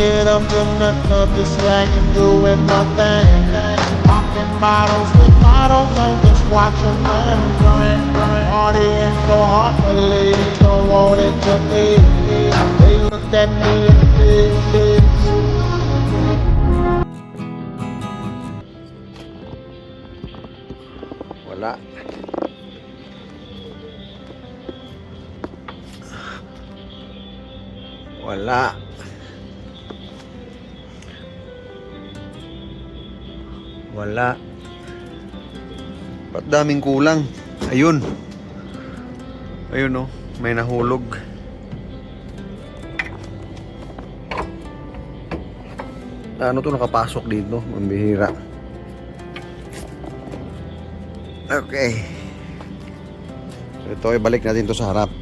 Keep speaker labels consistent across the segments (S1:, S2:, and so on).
S1: Get up in the club just like and doing my thing. Popping bottles with bottles, I'm just watching them drink. Partying so hard, the ladies don't want it to end. They looked at me and said,
S2: Wala. Wala. Wala. Ba't daming kulang? Ayun. Ayun oh, may nahulog. Ano to nakapasok dito? Mambihira. Okay. So ito, ibalik natin to sa harap.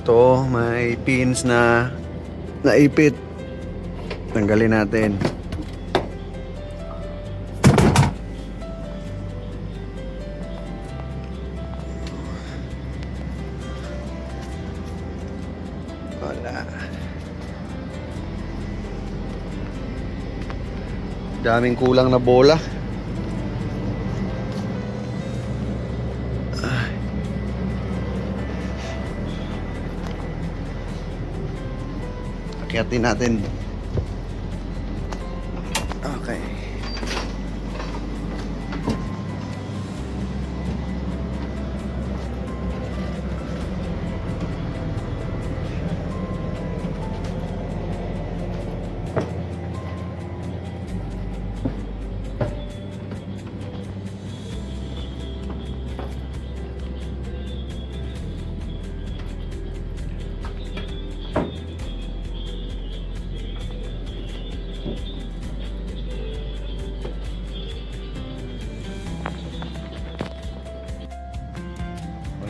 S2: Ito, may pins na naipit. Tanggalin natin. Wala. Daming kulang na bola. Akyatin natin.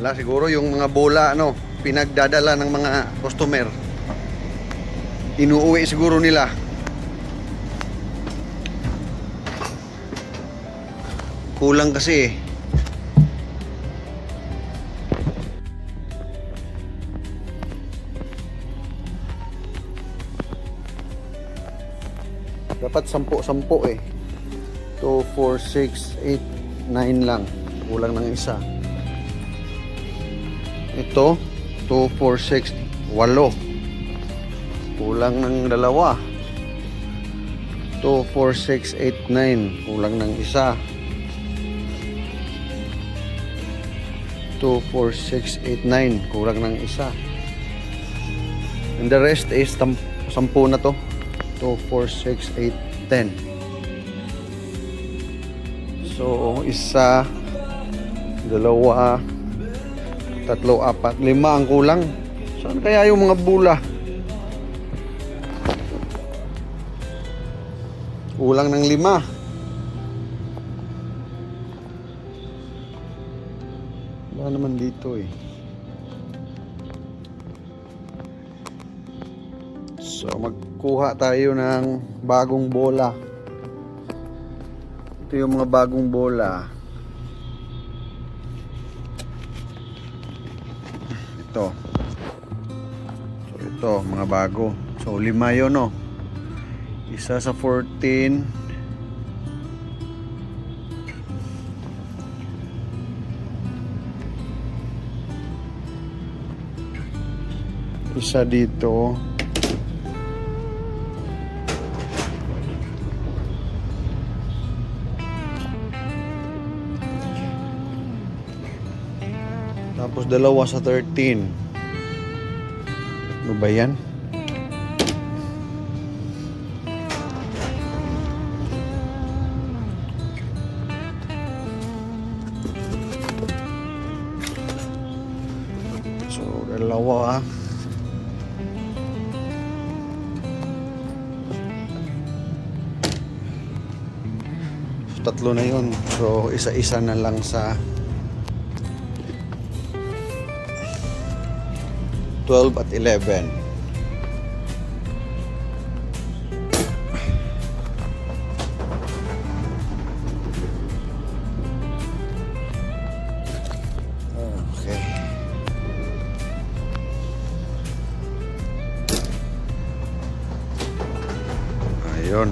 S2: Wala siguro yung mga bola ano, pinagdadala ng mga customer. Inuuwi siguro nila. Kulang kasi eh. Dapat sampu-sampu eh. 2, 4, 6, 8, 9 lang. Kulang ng isa. Ito, 2, 4, 6, 8. Kulang ng dalawa. 2, 4, 6, 8, 9. Kulang ng isa. 2, 4, 6, 8, 9. Kulang ng isa. And the rest is tam- sampu na to. 2, 4, 6, 8, 10. So, isa, dalawa, tatlo, apat, lima ang kulang. Saan kaya yung mga bula? Kulang ng lima. Wala naman dito eh. So magkuha tayo ng bagong bola. Ito yung mga bagong bola. Ito, mga bago. So lima yun no. Isa sa 14. Isa dito. Tapos dalawa sa 13. Ano ba yan? So, dalawa ah. So, tatlo na yun. So, isa-isa na lang sa 12 at 11. Okay. Ayun.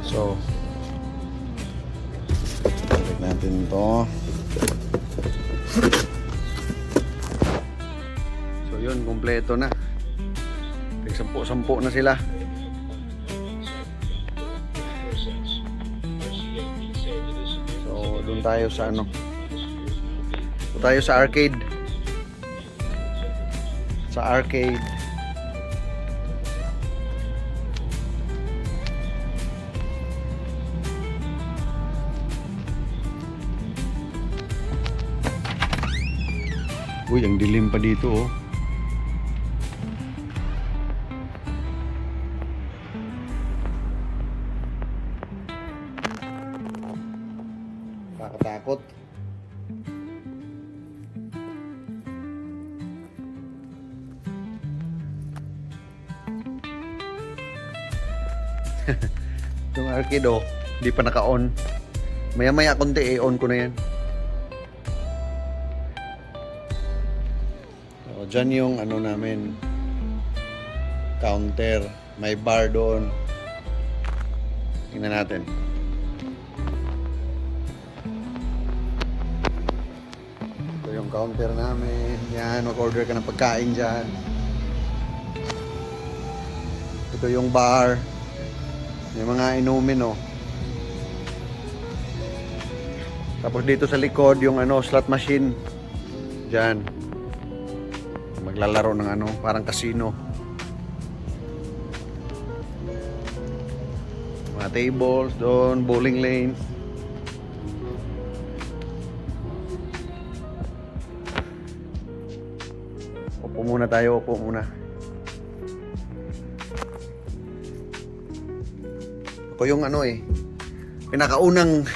S2: So, balik natin to. Yun, kumpleto na. Sampu-sampu na sila. So, doon tayo sa ano. Doon tayo sa arcade. Sa arcade. Uy, ang dilim pa dito oh. Nakakatakot. Yung arcade oh, hindi pa naka-on. Maya-maya konti i-on ko na yan. So, dyan yung ano namin, counter, may bar doon. Tingnan natin. Counter namin. Yan, mag-order ka ng pagkain dyan. Ito yung bar. May mga inumin, oh. Tapos dito sa likod, yung ano, slot machine. Diyan. Maglalaro ng ano, parang casino. Mga tables doon, bowling lanes. Muna tayo, upo muna. Ako yung ano eh, pinakaunang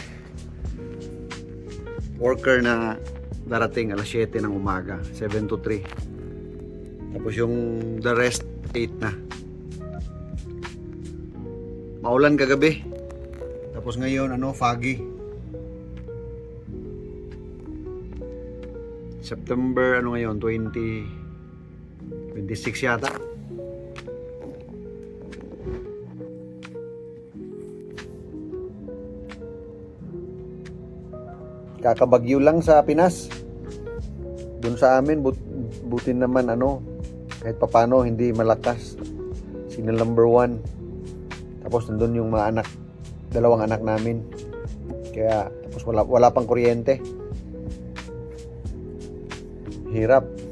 S2: worker na darating alas 7 ng umaga, 7 to 3. Tapos yung the rest 8 na. Maulan kagabi. Tapos ngayon ano, foggy. September ano ngayon, 20 26 yata. kakabagyo lang sa Pinas. Doon sa amin, but, butin naman ano, kahit papano hindi malakas. Sino number one. Tapos nandun yung mga anak, dalawang anak namin. Kaya, tapos wala, wala pang kuryente. Hirap.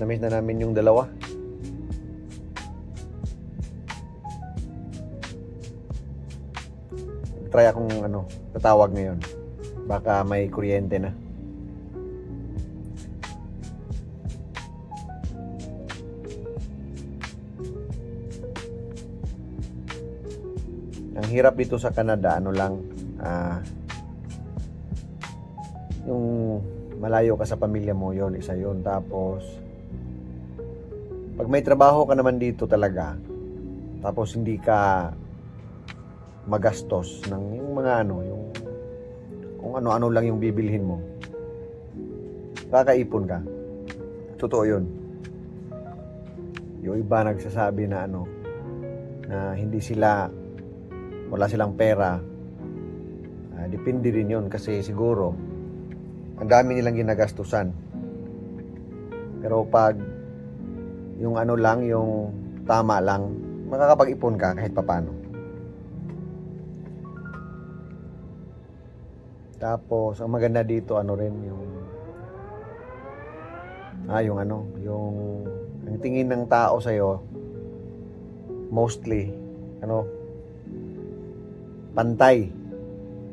S2: Miss na miss na namin yung dalawa. try akong ano, tatawag ngayon. Baka may kuryente na. Ang hirap dito sa Canada, ano lang, ah, yung malayo ka sa pamilya mo, yon isa yon Tapos, pag may trabaho ka naman dito talaga, tapos hindi ka magastos ng yung mga ano, yung kung ano-ano lang yung bibilhin mo. Kakaipon ka. Totoo 'yun. Yung iba nagsasabi na ano na hindi sila wala silang pera. Ah, depende rin 'yun kasi siguro ang dami nilang ginagastusan. Pero pag yung ano lang, yung tama lang, makakapag-ipon ka kahit papano. Tapos, ang maganda dito, ano rin, yung... Ah, yung ano, yung... Ang tingin ng tao sa'yo, mostly, ano, pantay.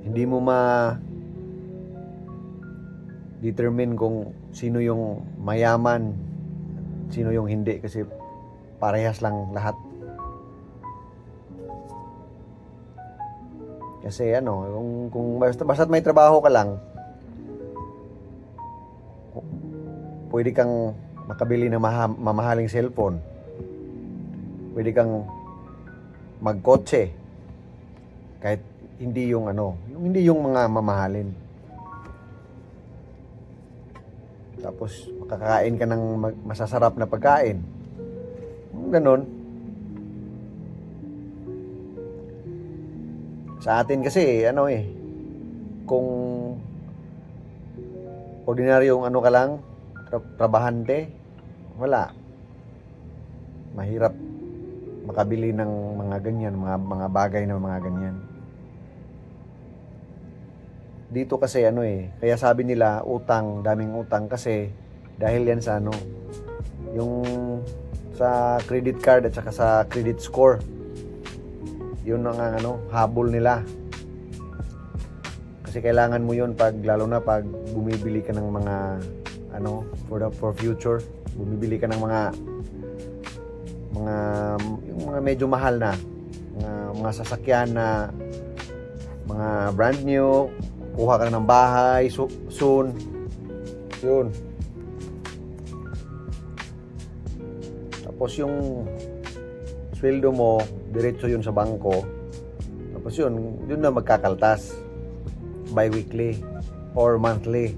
S2: Hindi mo ma determine kung sino yung mayaman, sino yung hindi kasi parehas lang lahat. Kasi ano, kung, kung basta, basta't may trabaho ka lang, pwede kang makabili ng maha, mamahaling cellphone. Pwede kang magkotse. Kahit hindi yung ano, yung hindi yung mga mamahalin. Tapos makakain ka ng masasarap na pagkain. Ganon. Sa atin kasi, ano eh, kung ordinaryong ano ka lang, tra- trabahante, wala. Mahirap makabili ng mga ganyan, mga mga bagay na mga ganyan. Dito kasi ano eh, kaya sabi nila utang, daming utang kasi dahil yan sa ano, yung sa credit card at saka sa credit score. Yun ang ano, habol nila. Kasi kailangan mo yun pag lalo na pag bumibili ka ng mga ano for the for future, bumibili ka ng mga mga yung mga medyo mahal na mga, mga sasakyan na mga brand new kuha ka ng bahay so, soon yun tapos yung sweldo mo diretso yun sa bangko tapos yun yun na magkakaltas bi-weekly or monthly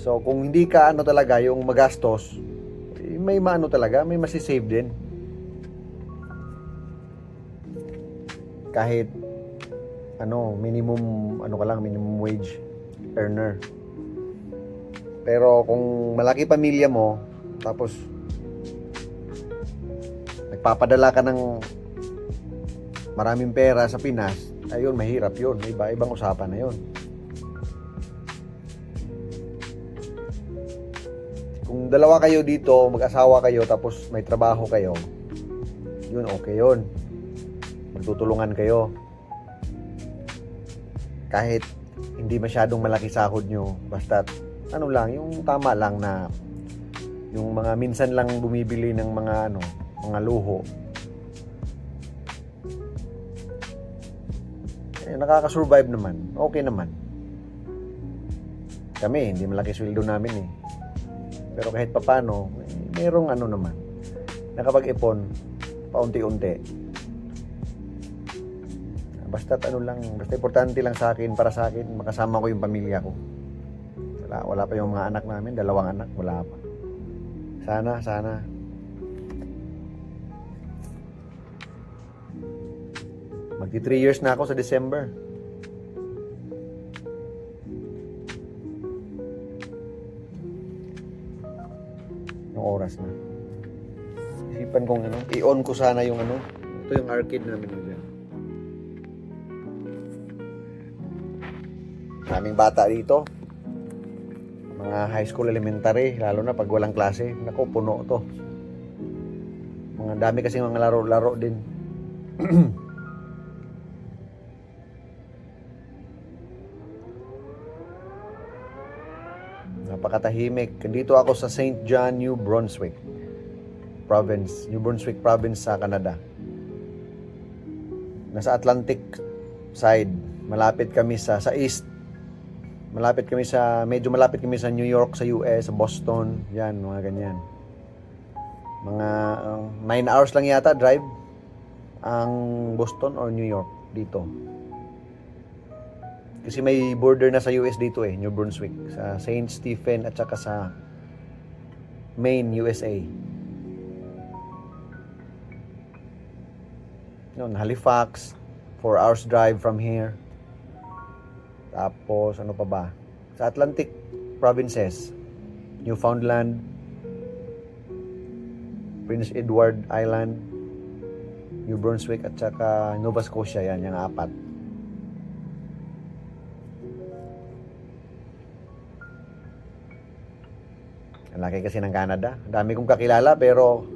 S2: so kung hindi ka ano talaga yung magastos eh, may maano talaga, may masisave din. Kahit ano, minimum ano ka lang, minimum wage earner. Pero kung malaki pamilya mo, tapos nagpapadala ka ng maraming pera sa Pinas, ayun, mahirap yun. Iba, ibang usapan na yun. kung dalawa kayo dito, mag-asawa kayo, tapos may trabaho kayo, yun, okay yun. Magtutulungan kayo. Kahit hindi masyadong malaki sahod nyo, basta ano lang, yung tama lang na yung mga minsan lang bumibili ng mga ano, mga luho. Eh, nakaka-survive naman. Okay naman. Kami, hindi malaki sweldo namin eh. Pero kahit papano, eh, merong ano naman. Nakapag-ipon, paunti-unti. Basta ano lang, basta importante lang sa akin, para sa akin, makasama ko yung pamilya ko. Wala, wala pa yung mga anak namin, dalawang anak, wala pa. Sana, sana. Magti 3 years na ako sa December. Yung oras na. Isipan kong ano, i-on ko sana yung ano. Ito yung arcade namin dyan. Maraming bata dito. Mga high school elementary, lalo na pag walang klase. Nako, puno to. Mga dami kasi mga laro-laro din. Napakatahimik. Dito ako sa St. John, New Brunswick province, New Brunswick province sa Canada. Nasa Atlantic side, malapit kami sa sa east. Malapit kami sa medyo malapit kami sa New York sa US, sa Boston, yan mga ganyan. Mga 9 hours lang yata drive ang Boston or New York dito. Kasi may border na sa US dito eh, New Brunswick, sa St. Stephen at saka sa Maine, USA. Yun, Halifax, 4 hours drive from here. Tapos, ano pa ba? Sa Atlantic provinces, Newfoundland, Prince Edward Island, New Brunswick, at saka Nova Scotia, yan, yung apat. Ang laki kasi ng Canada. Ang dami kong kakilala, pero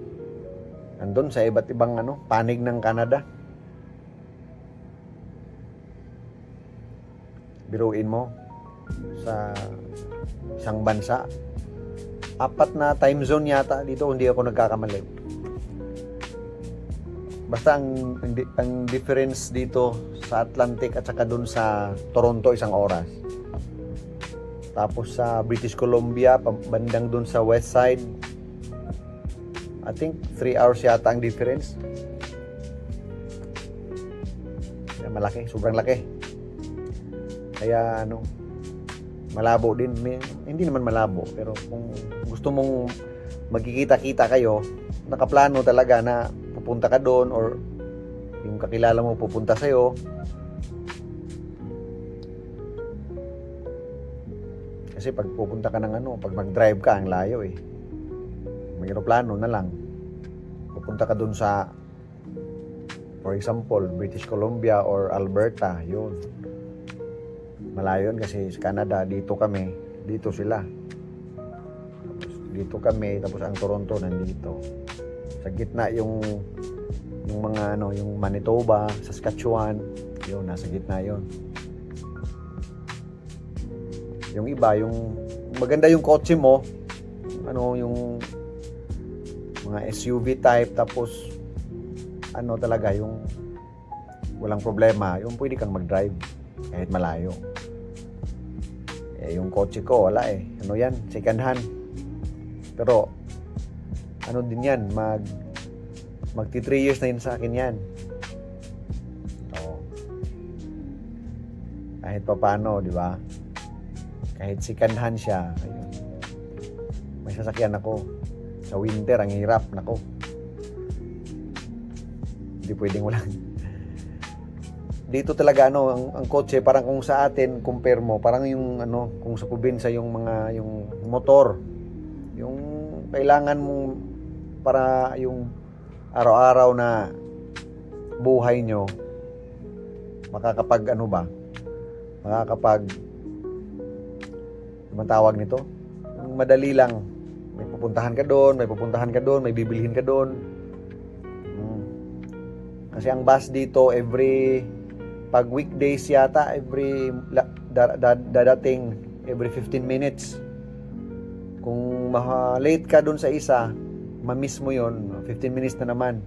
S2: nandun sa iba't ibang ano, panig ng Canada. Biruin mo sa isang bansa. Apat na time zone yata dito, hindi ako nagkakamali. Basta ang, ang, di- ang difference dito sa Atlantic at saka dun sa Toronto isang oras. Tapos sa British Columbia, bandang dun sa west side, I think 3 hours yata ang difference. Malaki, sobrang laki. Kaya ano, malabo din. May, hindi naman malabo, pero kung gusto mong magkikita-kita kayo, nakaplano talaga na pupunta ka doon or yung kakilala mo pupunta sa'yo. Kasi pag pupunta ka ng ano, pag mag-drive ka, ang layo eh. May aeroplano na lang. Pupunta ka doon sa For example, British Columbia or Alberta, yun. Malayo yun kasi sa Canada, dito kami, dito sila. Tapos dito kami, tapos ang Toronto nandito. Sa gitna yung yung mga ano, yung Manitoba, Saskatchewan, yun, nasa gitna yun. Yung iba, yung maganda yung kotse mo, ano, yung mga SUV type, tapos ano talaga yung walang problema, yung pwede kang mag-drive kahit malayo. Eh, yung kotse ko, wala eh. Ano yan? Second hand. Pero, ano din yan, mag magti 3 years na yun sa akin yan. Oo. Kahit pa paano, di ba? Kahit second hand siya, ayun. May sasakyan ako. Sa winter, ang hirap, nako. Hindi pwedeng walang dito talaga ano ang, ang kotse parang kung sa atin compare mo parang yung ano kung sa probinsya yung mga yung motor. Yung kailangan mo para yung araw-araw na buhay nyo makakapag ano ba? Makakapag ano tawag nito? Madali lang. May pupuntahan ka doon may pupuntahan ka doon may bibilhin ka doon. Mm. kasi ang bus dito every pag weekdays yata every da- da- dadating every 15 minutes. Kung ma- late ka dun sa isa ma-miss mo yon 15 minutes na naman.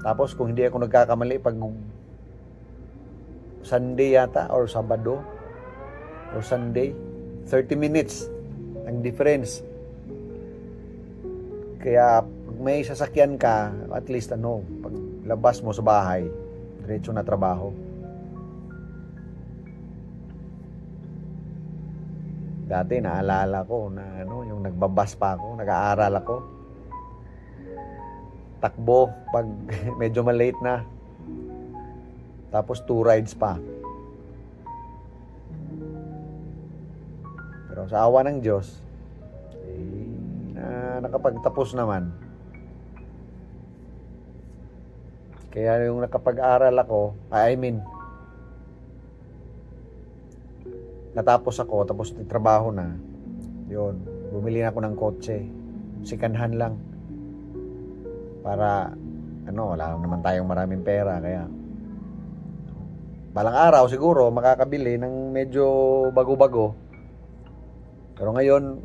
S2: Tapos kung hindi ako nagkakamali pag Sunday yata or Sabado or Sunday 30 minutes ang difference. Kaya pag may sasakyan ka at least ano pag labas mo sa bahay diretso na trabaho. Dati naalala ko na ano, yung nagbabas pa ako, nag-aaral ako. Takbo pag medyo malate na. Tapos two rides pa. Pero sa awa ng Diyos, eh, na nakapagtapos naman. Kaya yung nakapag-aral ako, I mean, natapos ako, tapos trabaho na, yun, bumili na ako ng kotse. Second hand lang. Para, ano, wala naman tayong maraming pera, kaya, balang araw siguro, makakabili ng medyo bago-bago. Pero ngayon,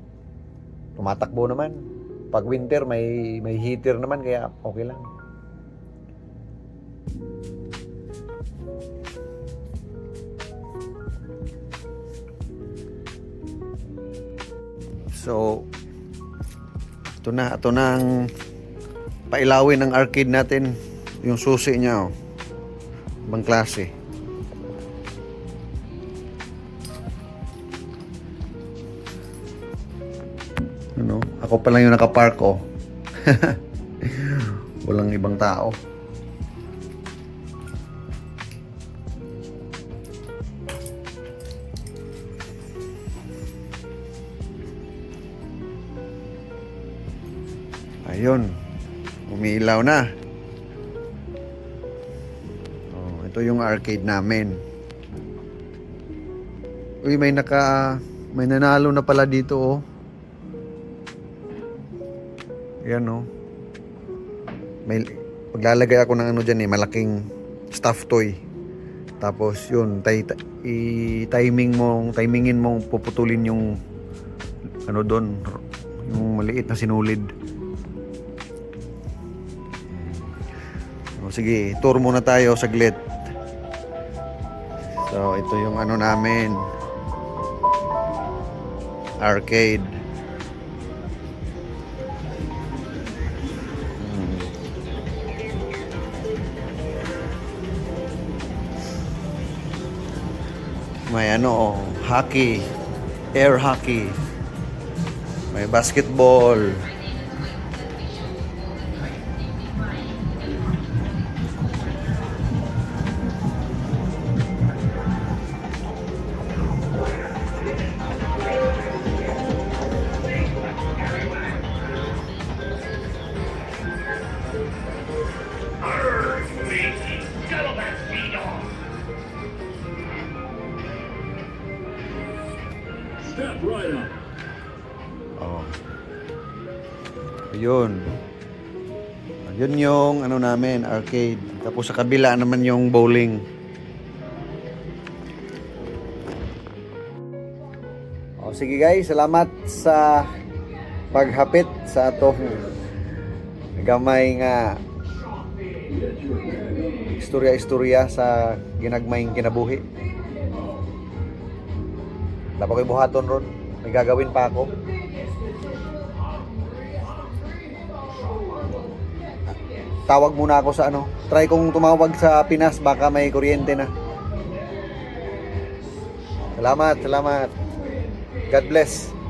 S2: tumatakbo naman. Pag winter, may, may heater naman, kaya okay lang. So, ito na, ito na ang pailawin ng arcade natin. Yung susi niya, oh. Ibang klase. Ano? Ako pa lang yung nakapark, oh. Walang ibang tao. Ayun. Umiilaw na. Oh, ito yung arcade namin. Uy, may naka may nanalo na pala dito oh. Yan oh. May paglalagay ako ng ano diyan eh, malaking stuffed toy. Tapos yun, tay, i-timing mo, timingin mo puputulin yung ano doon, yung maliit na sinulid. Sige, tour muna tayo saglit. So, ito yung ano namin. Arcade. Hmm. May ano, oh, hockey. air hockey. May basketball. Namin, arcade. Tapos sa kabila naman yung bowling. Oh, sige guys, salamat sa paghapit sa atong gamay nga istorya-istorya sa ginagmayng kinabuhi. Dapat ko'y buhaton ron. May gagawin pa ako. Tawag muna ako sa ano. Try kong tumawag sa Pinas. Baka may kuryente na. Salamat, salamat. God bless.